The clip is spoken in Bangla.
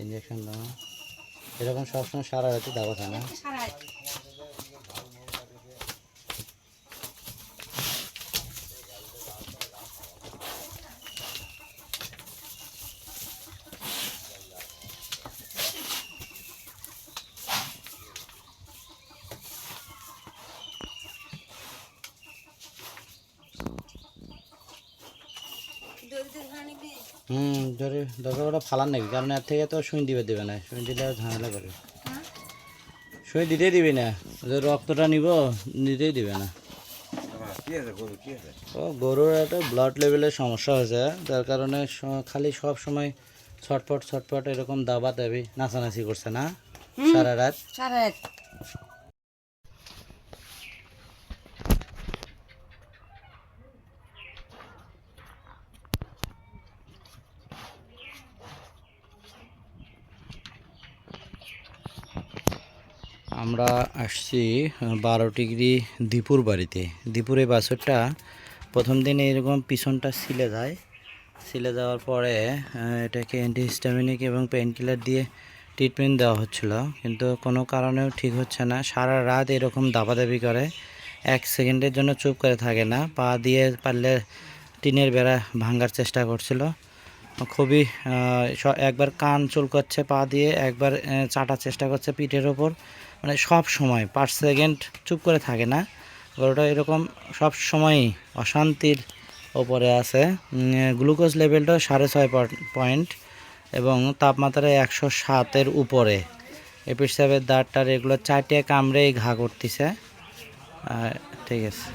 ইঞ্জেকশন দাও এরকম সবসময় সারা রাতে দেওয়া থাকে না হুম ধরে দরকার ওটা ফালান নাকি? কারণ এর থেকে তো সুই দিবে দেবে না। সুই দিলে ঝামেলা করে। সুই দিতেই দিবি না। যে রক্তটা নিব দিতেই দিবে না। ও গরুর একটা ব্লাড লেভেলের সমস্যা হয়েছে। যার কারণে খালি সব সময় ছটপট ছটপট এরকম দাবা দাবি নাচানাচি করছে না? সারা রাত? সারা রাত। আমরা আসছি বারো ডিগ্রি দীপুর বাড়িতে। দীপুরে বাছরটা প্রথম দিন এরকম পিছনটা সিলে যায়। সিলে যাওয়ার পরে এটাকে অ্যান্টিহিস্টামিনিক এবং পেন কিলার দিয়ে ট্রিটমেন্ট দেওয়া হচ্ছিল। কিন্তু কোনো কারণেও ঠিক হচ্ছে না। সারা রাত এরকম দাবাদাবি করে। এক সেকেন্ডের জন্য চুপ করে থাকে না। পা দিয়ে পারলে টিনের বেড়া ভাঙার চেষ্টা করছিল। খুবই একবার কান চুলকাচ্ছে পা দিয়ে, একবার চাটার চেষ্টা করছে পিঠের ওপর। মানে সব সময়, পাঁচ সেকেন্ড চুপ করে থাকে না। গরুটা এরকম সব সময়ই অশান্তির ওপরে আছে। গ্লুকোজ লেভেলটা সাড়ে ছয় পয়েন্ট এবং তাপমাত্রা একশো সাতের উপরে। এপিসাবের দাঁড়টার এগুলো চারটে কামড়েই ঘা করতেছে। ঠিক আছে।